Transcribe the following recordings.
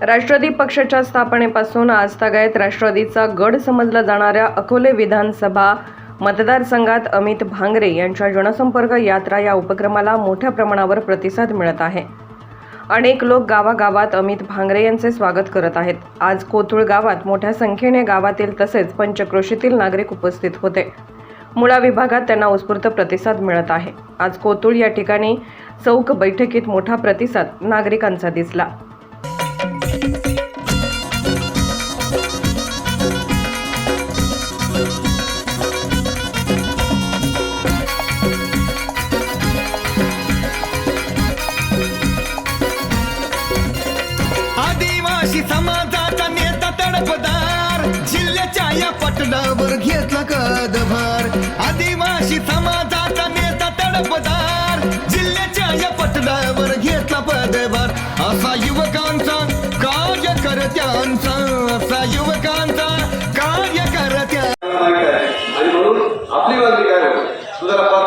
राष्ट्रवादी पक्षाच्या स्थापनेपासून आजतागायत राष्ट्रवादीचा गड समजला जाणाऱ्या अकोले विधानसभा मतदारसंघात अमित भांगरे यांच्या जनसंपर्क यात्रा या उपक्रमाला मोठ्या प्रमाणावर प्रतिसाद मिळत आहे. अनेक लोक गावागावात अमित भांगरे यांचे स्वागत करत आहेत. आज कोथुळ गावात मोठ्या संख्येने गावातील तसेच पंचक्रोशीतील नागरिक उपस्थित होते. मुळा विभागात त्यांना उत्स्फूर्त प्रतिसाद मिळत आहे. आज कोथुळ या ठिकाणी चौक बैठकीत मोठा प्रतिसाद नागरिकांचा दिसला. पटलावर कदभार आदिवासी समाजाचा नेता तडपदार. जिल्ह्याच्या या पटलावर घेतला पदभार. असा युवकांचा कार्यकर्त्यांचा असा युवकांचा कार्यकर्त्या आणि म्हणून आपली मागणी काय होती?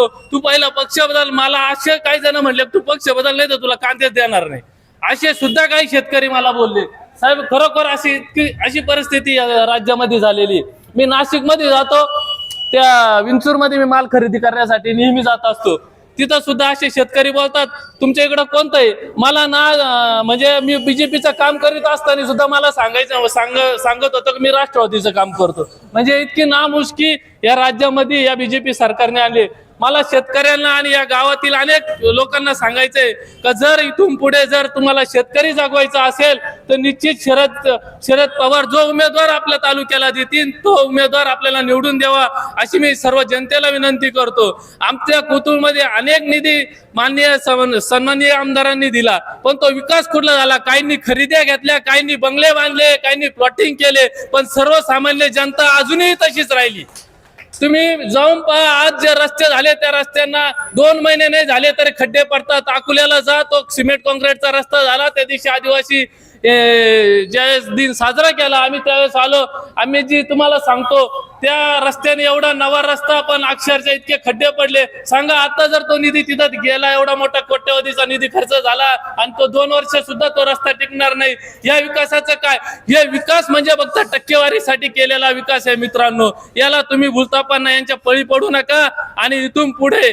जातो तू पहिला पक्ष बदल मला असे काही जण म्हणले तू पक्ष बदल नाही तर तुला कांदेच देणार नाही. असे सुद्धा काही शेतकरी मला बोलले. साहेब खरोखर अशी इतकी अशी परिस्थिती राज्यामध्ये झालेली मी नाशिकमध्ये जातो त्या विंचूरमध्ये मी माल खरेदी करण्यासाठी नेहमी जात असतो. तिथं सुद्धा असे शेतकरी बोलतात तुमच्या इकडं कोणतं आहे? मला ना म्हणजे मी बीजेपीचं काम करीत असताना सुद्धा मला सांगायचं सांग सांगत होतं की मी राष्ट्रवादीचं काम करतो. म्हणजे इतकी नामुष्की या राज्यामध्ये या बीजेपी सरकारने आले मला शेतकऱ्यांना आणि या गावातील अनेक लोकांना सांगायचंय का जर इथून पुढे जर तुम्हाला शेतकरी जागवायचा असेल तर निश्चित शरद शरद पवार जो उमेदवार आपल्या तालुक्याला देतील तो उमेदवार आपल्याला निवडून द्यावा अशी मी सर्व जनतेला विनंती करतो. आमच्या कोथरूडमध्ये अनेक निधी माननीय सन्माननीय आमदारांनी दिला पण तो विकास कुठला झाला? काहींनी खरेद्या घेतल्या काहींनी बंगले बांधले काहींनी प्लॉटिंग केले पण सर्वसामान्य जनता अजूनही तशीच राहिली. तुम्ही जाऊन पहा आज जे रस्ते झाले त्या रस्त्यांना दोन महिने नाही झाले तरी खड्डे पडतात. अकोल्याला जा तो सिमेंट कॉन्क्रीटचा रस्ता झाला त्या दिवशी आदिवासी ज्यावेळेस दिन साजरा केला आम्ही त्यावेळेस आलो. आम्ही जी तुम्हाला सांगतो त्या रस्त्याने एवढा नवा रस्ता पण अक्षरशः इतके खड्डे पडले. सांगा आता जर तो निधी तिथं गेला एवढा मोठा कोट्यवधीचा निधी खर्च झाला आणि तो दोन वर्ष सुद्धा तो रस्ता टिकणार नाही या विकासाचं काय? हे विकास म्हणजे फक्त टक्केवारीसाठी केलेला विकास आहे मित्रांनो. याला तुम्ही भूलतापांना यांच्या पळी पडू नका आणि इथून पुढे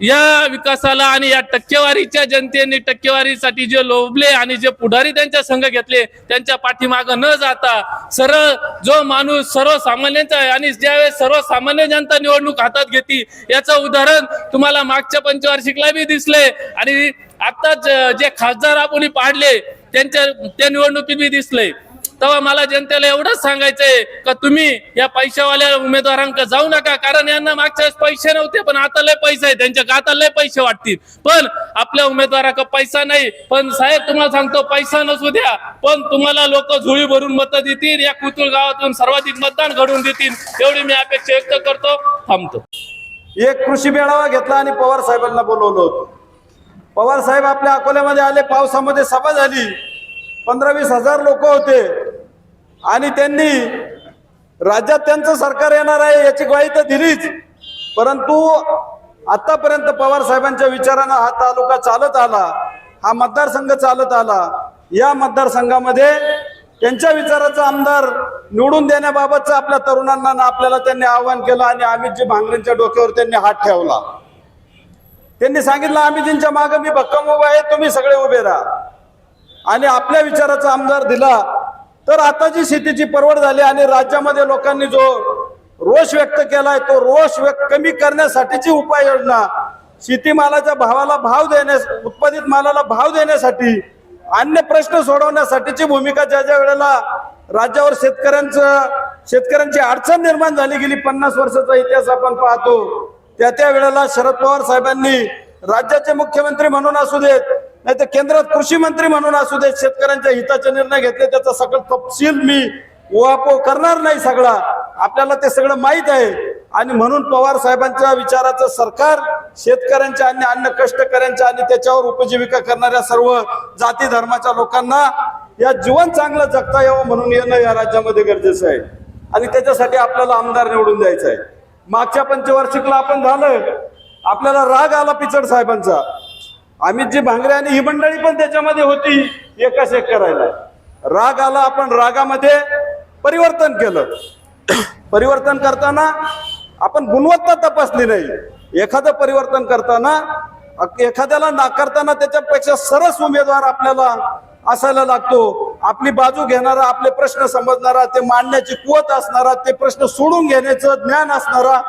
या विकासाला आणि या टक्केवारीच्या जनतेने टक्केवारीसाठी जे लोभले आणि जे पुढारी त्यांच्या संघ घेतले त्यांच्या पाठीमाग न जाता सरळ जो माणूस सर्वसामान्यांचा आहे आणि ज्यावेळेस सर्वसामान्य जनता निवडणूक हातात घेते याचं उदाहरण तुम्हाला मागच्या पंचवार्षिकला बी दिसले आणि आता जे खासदार आपण पाडले त्यांच्या त्या निवडणुकीत बी दिसले. तेव्हा मला जनतेला एवढंच सांगायचंय का तुम्ही या पैशावाल्या उमेदवारांक जाऊ नका कारण यांना मागच्या वेळेस पैसे नव्हते पण आता लय पैसे आहे त्यांच्या गाता लय पैसे वाटतील. पण आपल्या उमेदवाराक पैसा नाही. पण साहेब तुम्हाला सांगतो पैसा नसू द्या पण तुम्हाला लोक झुळी भरून मतं देतील या कुतुळ गावातून सर्वाधिक मतदान घडून देतील एवढी मी अपेक्षा व्यक्त करतो थांबतो. एक कृषी मेळावा घेतला आणि पवार साहेबांना बोलवलं होतं. पवार साहेब आपल्या अकोल्यामध्ये आले पावसामध्ये सभा झाली. पंधरा वीस हजार लोक होते. आणि त्यांनी राज्यात त्यांचं सरकार येणार आहे याची ग्वाही तर दिलीच. परंतु आतापर्यंत पवार साहेबांच्या विचारानं हा तालुका चालत आला हा मतदारसंघ चालत आला. या मतदारसंघामध्ये त्यांच्या विचाराचा आमदार निवडून देण्याबाबतचं आपल्या तरुणांना आपल्याला त्यांनी आवाहन केलं आणि अमितजी भांगरेंच्या डोक्यावर त्यांनी हात ठेवला. त्यांनी सांगितलं अमितजींच्या मागे मी भक्कम उभा आहे तुम्ही सगळे उभे राहा. आणि आपल्या विचाराचा आमदार दिला तर आता जी शेतीची परवड झाली आणि राज्यामध्ये लोकांनी जो रोष व्यक्त केलाय तो रोष कमी करण्यासाठीची उपाययोजना शेतीमालाच्या भावाला भाव देण्यास उत्पादित मालाला भाव देण्यासाठी अन्य प्रश्न सोडवण्यासाठीची भूमिका ज्या ज्या वेळेला राज्यावर शेतकऱ्यांचं शेतकऱ्यांची अडचण निर्माण झाली गेली पन्नास वर्षाचा इतिहास आपण पाहतो त्या त्या वेळेला शरद पवार साहेबांनी राज्याचे मुख्यमंत्री म्हणून असू देत नाही तर केंद्रात कृषी मंत्री म्हणून असू दे शेतकऱ्यांच्या हिताचे निर्णय घेतले त्याचा सगळं तपशील मी ओआपो करणार नाही सगळा. आपल्याला ते सगळं माहीत आहे. आणि म्हणून पवार साहेबांच्या विचाराचं सरकार शेतकऱ्यांच्या आणि अन्न कष्टकऱ्यांच्या आणि त्याच्यावर उपजीविका करणाऱ्या सर्व जाती धर्माच्या लोकांना या जीवन चांगलं जगता यावं म्हणून येणं या राज्यामध्ये गरजेचं आहे. आणि त्याच्यासाठी आपल्याला आमदार निवडून द्यायचं आहे. मागच्या पंचवार्षिकला आपण झालं. आपल्याला राग आला पिचड साहेबांचा. अमितजी भांगरे आणि ही मंडळी पण त्याच्यामध्ये होती एकाच एक करायला. राग आला आपण रागामध्ये परिवर्तन केलं. परिवर्तन करताना आपण गुणवत्ता तपासली नाही. एखादं परिवर्तन करताना एखाद्याला नाकारताना त्याच्यापेक्षा सरस उमेदवार आपल्याला असायला लागतो. आपली बाजू घेणारा आपले प्रश्न समजणारा ते मांडण्याची कुवत असणारा ते प्रश्न सोडून घेण्याचं ज्ञान असणारा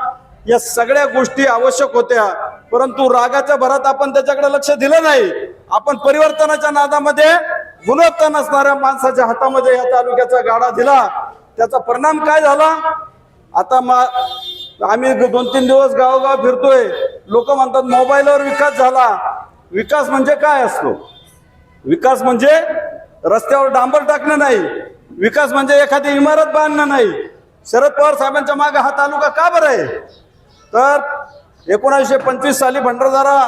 या सगळ्या गोष्टी आवश्यक होत्या. परंतु रागाच्या भरात आपण त्याच्याकडे लक्ष दिलं नाही. आपण परिवर्तनाच्या नादामध्ये गुणवत्ता नसणाऱ्या माणसाच्या हातामध्ये या तालुक्याचा गाडा दिला. त्याचा परिणाम काय झाला? आता मा आम्ही दोन तीन दिवस गावोगाव फिरतोय. लोक म्हणतात मोबाईलवर विकास झाला. विकास म्हणजे काय असतो? विकास म्हणजे रस्त्यावर डांबर टाकणं नाही. विकास म्हणजे एखादी इमारत बांधणं नाही. शरद पवार साहेबांच्या मागे हा तालुका का बरं आहे? तर एकोणीसशे पंचवीस साली भंडारदारा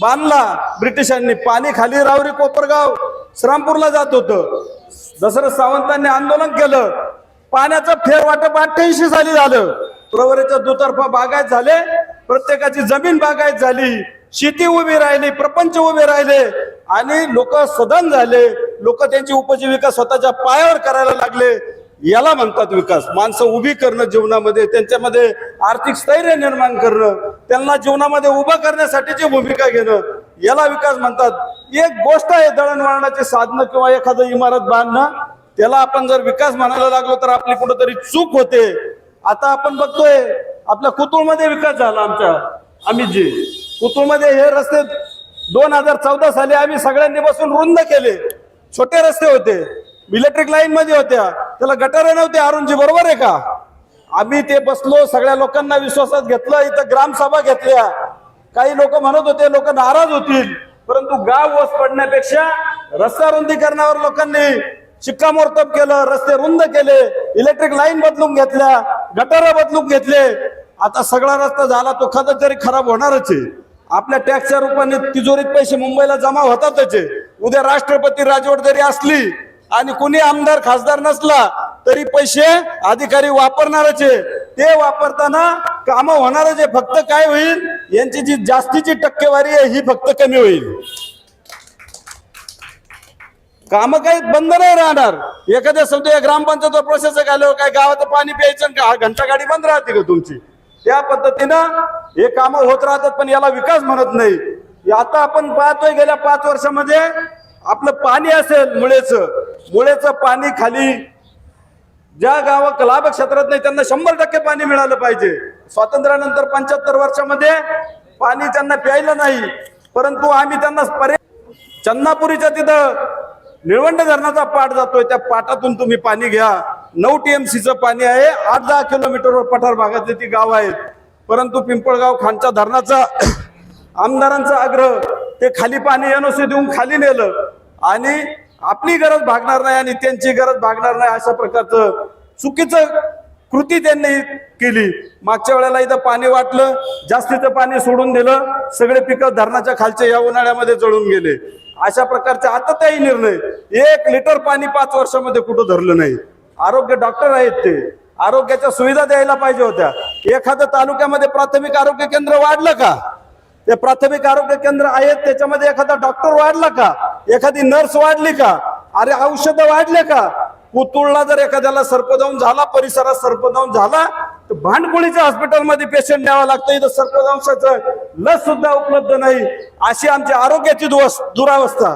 बांधला ब्रिटिशांनी. पाणी खाली रावरी कोपरगाव श्रामपूरला जात होतं. दसरथ सावंतांनी आंदोलन केलं. पाण्याचं फेरवाटप अठ्ठ्याऐंशी साली झालं. प्रवरेच्या दुतर्फा बागायत झाले. प्रत्येकाची जमीन बागायत झाली. शेती उभी राहिली प्रपंच उभे राहिले आणि लोक सदन झाले. लोक त्यांची उपजीविका स्वतःच्या पायावर करायला लागले. याला म्हणतात विकास. माणसं उभी करणं जीवनामध्ये त्यांच्यामध्ये आर्थिक स्थैर्य निर्माण करणं त्यांना जीवनामध्ये उभं करण्यासाठीची भूमिका घेणं याला विकास म्हणतात. एक गोष्ट आहे दळणवळणाचे साधनं किंवा एखादं इमारत बांधणं त्याला आपण जर विकास म्हणायला लागलो तर आपली कुठंतरी चूक होते. आता आपण बघतोय आपल्या कुतुळमध्ये विकास झाला आमच्या अमितजी. कुतुळमध्ये हे रस्ते दोन हजार चौदा साली आम्ही सगळ्यांनी बसून रुंद केले. छोटे रस्ते होते. इलेक्ट्रिक लाईन मध्ये होत्या. त्याला गटारे नव्हते अरुणजी बरोबर आहे का? आम्ही ते बसलो सगळ्या लोकांना विश्वासात घेतलं इथं ग्रामसभा घेतल्या. काही लोक म्हणत होते लोक नाराज होतील परंतु गाव वस पडण्यापेक्षा रस्ता रुंदीकरणावर लोकांनी शिक्कामोर्तब केलं रस्ते रुंद केले इलेक्ट्रिक लाईन बदलून घेतल्या गटार बदलून घेतले. आता सगळा रस्ता झाला तो खत तरी खराब होणारच आहे. आपल्या टॅक्सच्या रूपाने तिजोरीत पैसे मुंबईला जमा होतातच आहे. उद्या राष्ट्रपती राजवट जरी असली आणि कुणी आमदार खासदार नसला तरी पैसे अधिकारी वापरणारच आहे. ते वापरताना कामं होणारच आहे. फक्त काय होईल? यांची जी जास्तीची टक्केवारी आहे ही फक्त कमी होईल. काम काही बंद नाही राहणार. एखाद्या समजा ग्रामपंचायत प्रोसेस आल्यावर काय गावाचं पाणी प्यायचं का घंटा गाडी बंद राहते का तुमची? त्या पद्धतीनं हे काम होत राहतात पण याला विकास म्हणत नाही. आता आपण पाहतोय गेल्या पाच वर्षामध्ये आपलं पाणी असेल मुळेचं मुळेचं पाणी खाली. ज्या गावात लाभ क्षेत्रात नाही त्यांना शंभर टक्के पाणी मिळालं पाहिजे. स्वातंत्र्यानंतर पंच्याहत्तर वर्षामध्ये पाणी त्यांना प्यायलं नाही परंतु आम्ही त्यांना पर्याय चन्नापुरीच्या तिथं निळवंड धरणाचा पाठ जातोय त्या पाटातून तुम्ही पाणी घ्या. नऊ टीएमसीचं पाणी आहे आठ दहा किलोमीटरवर पठार भागातली ती गाव आहेत. परंतु पिंपळगाव खानच्या धरणाचा आमदारांचा आग्रह ते खाली पाणी एनओसी देऊन खाली नेलं. आणि आपली गरज भागणार नाही आणि त्यांची गरज भागणार नाही अशा प्रकारचं चुकीचं कृती त्यांनी केली. मागच्या वेळेला इथं पाणी वाटलं जास्तीचं पाणी सोडून दिलं सगळे पिकं धरणाच्या खालचे या उन्हाळ्यामध्ये जळून गेले. अशा प्रकारचे आता त्याही निर्णय. एक लिटर पाणी पाच वर्षामध्ये कुठं धरलं नाही. आरोग्य डॉक्टर आहेत ते. आरोग्याच्या सुविधा द्यायला पाहिजे होत्या. एखाद्या तालुक्यामध्ये प्राथमिक आरोग्य केंद्र वाढलं का? ते प्राथमिक आरोग्य केंद्र आहेत त्याच्यामध्ये एखादा डॉक्टर वाढला का? एखादी नर्स वाढली का? अरे औषधं वाढले का? पुतुळला जर एखाद्याला सर्पदंश झाला परिसरात सर्पदाऊन झाला तर भांडकुळीच्या हॉस्पिटलमध्ये पेशंट न्यावं लागतं. इथं सर्पदंशाचं लस सुद्धा उपलब्ध नाही. अशी आमची आरोग्याची दुवस- दुरावस्था.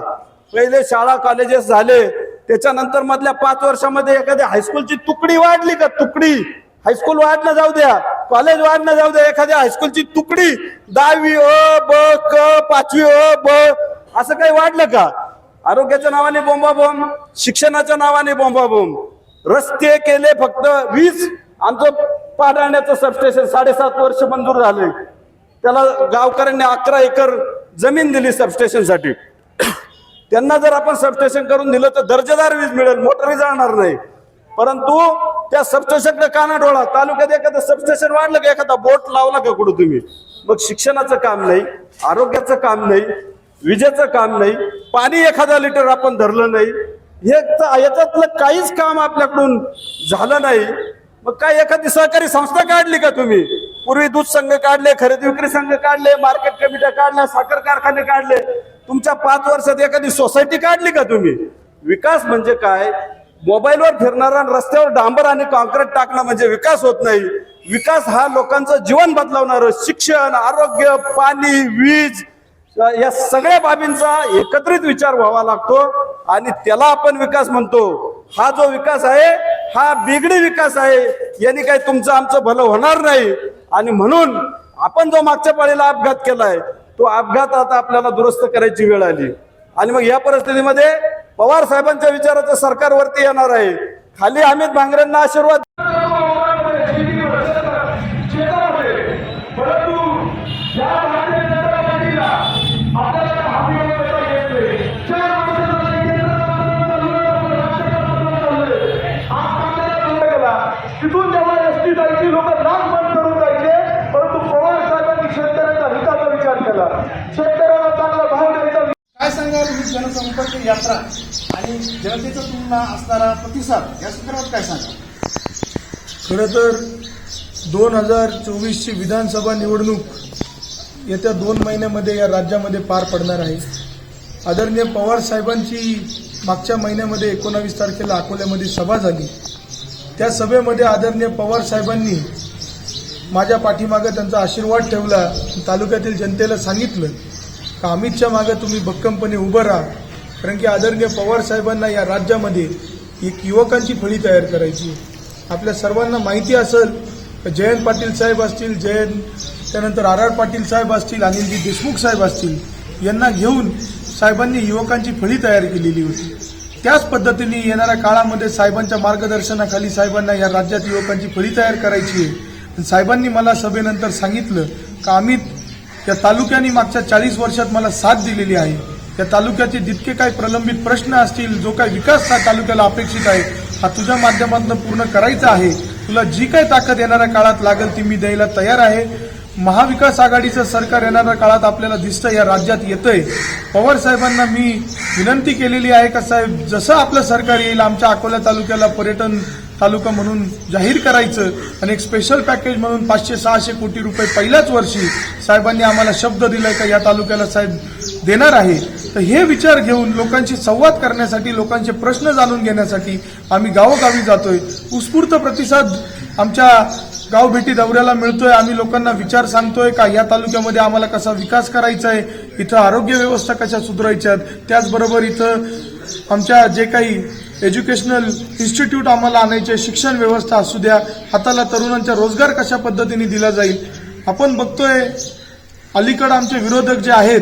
पहिले शाळा कॉलेजेस झाले. त्याच्यानंतर मधल्या पाच वर्षामध्ये एखाद्या हायस्कूलची तुकडी वाढली का? तुकडी. हायस्कूल वाढणं जाऊ द्या. कॉलेज वाढणं जाऊ द्या. एखाद्या हायस्कूलची तुकडी. दहावी अ ब क पाचवी अ ब. असं काही वाढलं का? आरोग्याच्या नावाने बोंबाबोंब शिक्षणाच्या नावाने बोंबाबोंब रस्ते केले फक्त वीज आमचं पाडाण्याचं सबस्टेशन साडेसात वर्ष मंजूर झाले. त्याला गावकऱ्यांनी अकरा एकर जमीन दिली सबस्टेशनसाठी त्यांना जर आपण सबस्टेशन करून दिलं तर दर्जेदार वीज मिळेल मोटर जाणार नाही. परंतु त्या सबस्टेशनकडे काना डोळा? तालुक्यात एखादं सबस्टेशन वाढलं का? एखादा बोट लावला का कुठं तुम्ही? मग शिक्षणाचं काम नाही आरोग्याचं काम नाही विजेचं काम नाही पाणी एखादा लिटर आपण धरलं नाही हे याच्यातलं काहीच काम आपल्याकडून झालं नाही. मग काय एखादी सहकारी संस्था काढली का तुम्ही? पूर्वी दूध संघ काढले खरेदी विक्री संघ काढले मार्केट कमिट्या काढल्या साखर कारखाने काढले. तुमच्या पाच वर्षात एखादी सोसायटी काढली का तुम्ही? विकास म्हणजे काय? मोबाईलवर फिरणारा रस्त्यावर डांबर आणि कॉन्क्रीट टाकणं म्हणजे विकास होत नाही. विकास हा लोकांचं जीवन बदलवणार शिक्षण आरोग्य पाणी वीज या सगळ्या बाबींचा एकत्रित विचार व्हावा लागतो आणि त्याला आपण विकास म्हणतो. हा जो विकास आहे हा बिगडी विकास आहे. यांनी काही तुमचं आमचं भलं होणार नाही. आणि म्हणून आपण जो मागच्या पाळीला अपघात केलाय तो अपघात आता आपल्याला दुरुस्त करायची वेळ आली. आणि मग या परिस्थितीमध्ये पवार साहेबांच्या विचाराचं सरकारवरती येणार आहे. खाली अमित भांगरेंना आशीर्वाद. तिथून जेव्हा एसटी जायची लोक नाक बंद करून जायचे परंतु पवार साहेबांनी शेतकऱ्याचा हिताचा विचार केला शेतकऱ्याला चांगला भाव द्यायचा काय सांगाल ही जनसंपर्क यात्रा आणि जनतेचा तुम्हाला असणारा प्रतिसाद या संदर्भात काय सांगा? खरं तर दोन हजार चोवीसची विधानसभा निवडणूक येत्या दोन महिन्यामध्ये या राज्यामध्ये पार पडणार आहे. आदरणीय पवार साहेबांची मागच्या महिन्यामध्ये एकोणावीस तारखेला अकोल्यामध्ये सभा झाली. त्या सभेमध्ये आदरणीय पवार साहेबांनी माझ्या पाठीमागं त्यांचा आशीर्वाद ठेवला. तालुक्यातील जनतेला सांगितलं. का अमितच्या मागं तुम्ही भक्कमपणे उभं राहा. कारण की आदरणीय पवार साहेबांना या राज्यामध्ये एक युवकांची फळी तयार करायची आहे. आपल्या सर्वांना माहिती असेल जयंत पाटील साहेब असतील जयंत त्यानंतर आर आर पाटील साहेब असतील अनिलजी देशमुख साहेब असतील यांना घेऊन साहेबांनी युवकांची फळी तयार केलेली होती. त्याच पद्धतीने येणाऱ्या काळामध्ये साहेबांच्या मार्गदर्शनाखाली साहेबांना या राज्यात युवकांची फळी तयार करायची आहे. साहेबांनी मला सभेनंतर सांगितलं का अमित या तालुक्याने मागच्या चाळीस वर्षात मला साथ दिलेली आहे. या तालुक्याचे जितके काही प्रलंबित प्रश्न असतील जो काही विकास तालुक्याला अपेक्षित आहे हा तुझ्या माध्यमातून पूर्ण करायचा आहे. तुला जी काही ताकद येणाऱ्या काळात लागेल ती मी द्यायला तयार आहे. महाविकास आघाडीचं सरकार येणाऱ्या काळात आपल्याला दिसतं या राज्यात येतंय. पवार साहेबांना मी विनंती केलेली आहे का साहेब जसं आपलं सरकार येईल आमच्या अकोला तालुक्याला पर्यटन तालुका म्हणून जाहीर करायचं आणि एक स्पेशल पॅकेज म्हणून पाचशे सहाशे कोटी रुपये पहिल्याच वर्षी साहेबांनी आम्हाला शब्द दिलाय का या तालुक्याला साहेब देणार आहे. तर हे विचार घेऊन लोकांशी संवाद करण्यासाठी लोकांचे प्रश्न जाणून घेण्यासाठी आम्ही गावोगावी जातोय. उत्स्फूर्त प्रतिसाद आमच्या गावभेटी दौऱ्याला मिळतोय. आम्ही लोकांना विचार सांगतोय का या तालुक्यामध्ये आम्हाला कसा विकास करायचा आहे इथं आरोग्य व्यवस्था कशा सुधारायच्या त्याचबरोबर इथं आमच्या जे काही एज्युकेशनल इन्स्टिट्यूट आम्हाला आणायचे शिक्षण व्यवस्था असू द्या हाताला तरुणांचा रोजगार कशा पद्धतीने दिला जाईल? आपण बघतोय अलीकडे आमचे विरोधक जे आहेत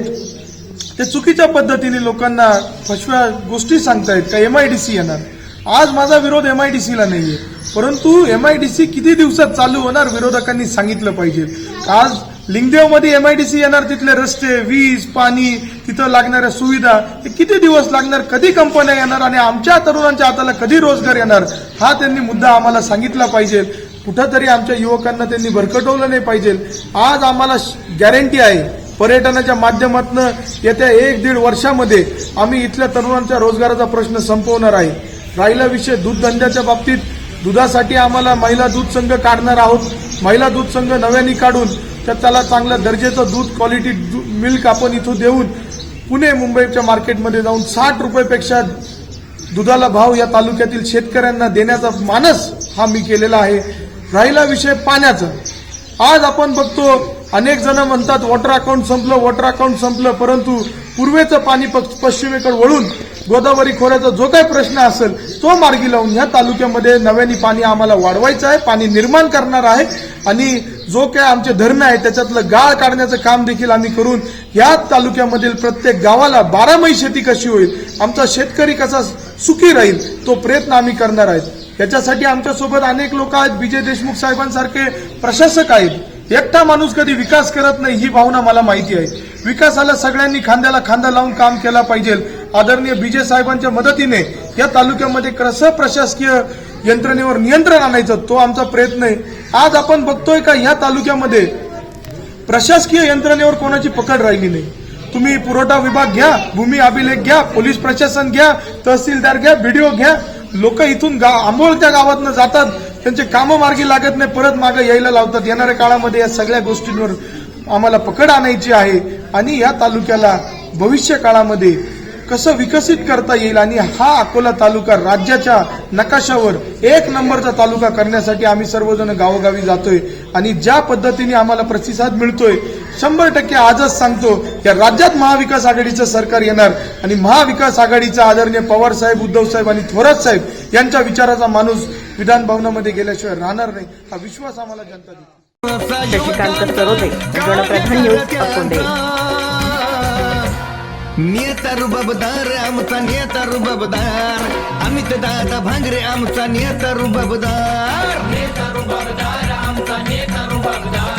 ते चुकीच्या पद्धतीने लोकांना फसव्या गोष्टी सांगतायत का? सी येणार. आज माझा विरोध एम आय डी सीला नाही नाहीये. परंतु एम आय डी सी किती दिवसात चालू होणार विरोधकांनी सांगितलं पाहिजे. आज लिंगदेवमध्ये एमआयडीसी येणार तिथले रस्ते वीज पाणी तिथं लागणाऱ्या सुविधा हे किती दिवस लागणार कधी कंपन्या येणार आणि आमच्या तरुणांच्या हाताला कधी रोजगार येणार हा त्यांनी मुद्दा आम्हाला सांगितला पाहिजे. कुठंतरी आमच्या युवकांना त्यांनी भरकटवलं नाही पाहिजे. आज आम्हाला गॅरंटी आहे पर्यटनाच्या माध्यमातून येत्या एक दीड वर्षामध्ये आम्ही इथल्या तरुणांच्या रोजगाराचा प्रश्न संपवणार आहे. राहिला विषय दूध धंद्याच्या बाबतीत दुधासाठी आम्हाला महिला दूध संघ काढणार आहोत. महिला दूध संघ नव्याने काढून तर त्याला चांगलं दर्जेचं दूध क्वालिटी मिल्क आपण इथं देऊन पुणे मुंबईच्या मार्केटमध्ये जाऊन साठ रुपयेपेक्षा दुधाला भाव या तालुक्यातील शेतकऱ्यांना देण्याचा मानस हा मी केलेला आहे. राहिला विषय पाण्याचा. आज आपण बघतो अनेक जण म्हणतात वॉटर अकाउंट संपलं वॉटर अकाउंट संपलं. परंतु पूर्वेचं पाणी पश्चिमेकडे वळून गोदावरी खोऱ्याचा जो काही प्रश्न असेल तो मार्गी लावून ह्या तालुक्यामध्ये नव्याने पाणी आम्हाला वाढवायचं आहे पाणी निर्माण करणार आहे. आणि जो काय आमचे धर्म आहे त्याच्यातलं गाळ काढण्याचं काम देखील आम्ही करून या तालुक्यामधील प्रत्येक गावाला बारामही शेती कशी होईल आमचा शेतकरी कसा सुखी राहील तो प्रयत्न आम्ही करणार आहेत. याच्यासाठी आमच्यासोबत अनेक लोक आहेत विजय देशमुख साहेबांसारखे प्रशासक आहेत. एकटा माणूस कधी विकास करत नाही ही भावना मला माहिती आहे. विकासाला सगळ्यांनी खांद्याला खांदा लावून काम केला पाहिजे. आदरणीय विजय साहेबांच्या मदतीने या तालुक्यामध्ये कसं प्रशासकीय यंत्रणेवर नियंत्रण आणायचं तो आमचा प्रयत्न आहे. आज आपण बघतोय का या तालुक्यामध्ये प्रशासकीय यंत्रणेवर कोणाची पकड राहिली नाही? तुम्ही पुरवठा विभाग घ्या भूमी अभिलेख घ्या पोलीस प्रशासन घ्या तहसीलदार घ्या बीडीओ घ्या. लोक इथून गा आंबोळच्या गावातनं जातात. त्यांचे कामं मार्गी लागत नाही परत मागे यायला लावतात. येणाऱ्या काळामध्ये या सगळ्या गोष्टींवर आम्हाला पकड आणायची आहे. आणि या तालुक्याला भविष्य काळामध्ये कसं विकसित करता येईल आणि हा अकोला तालुका राज्याच्या नकाशावर एक नंबरचा तालुका करण्यासाठी आम्ही सर्वजण गावोगावी जातोय आणि ज्या पद्धतीने आम्हाला प्रतिसाद मिळतोय शंभर टक्के आजच सांगतो या राज्यात महाविकास आघाडीचं सरकार येणार आणि महाविकास आघाडीचा आदरणीय पवार साहेब उद्धव साहेब आणि थोरात साहेब यांच्या विचाराचा माणूस विधान भवनामध्ये गेल्याशिवाय राहणार नाही. हा विश्वास आम्हाला जनता देते. नेता रुबाबदार आमचा नेता रुबाबदार अमित दादा भांगरे आमचा नेता रुबाबदार नेता रुबाबदार आमचा नेता रुबाबदार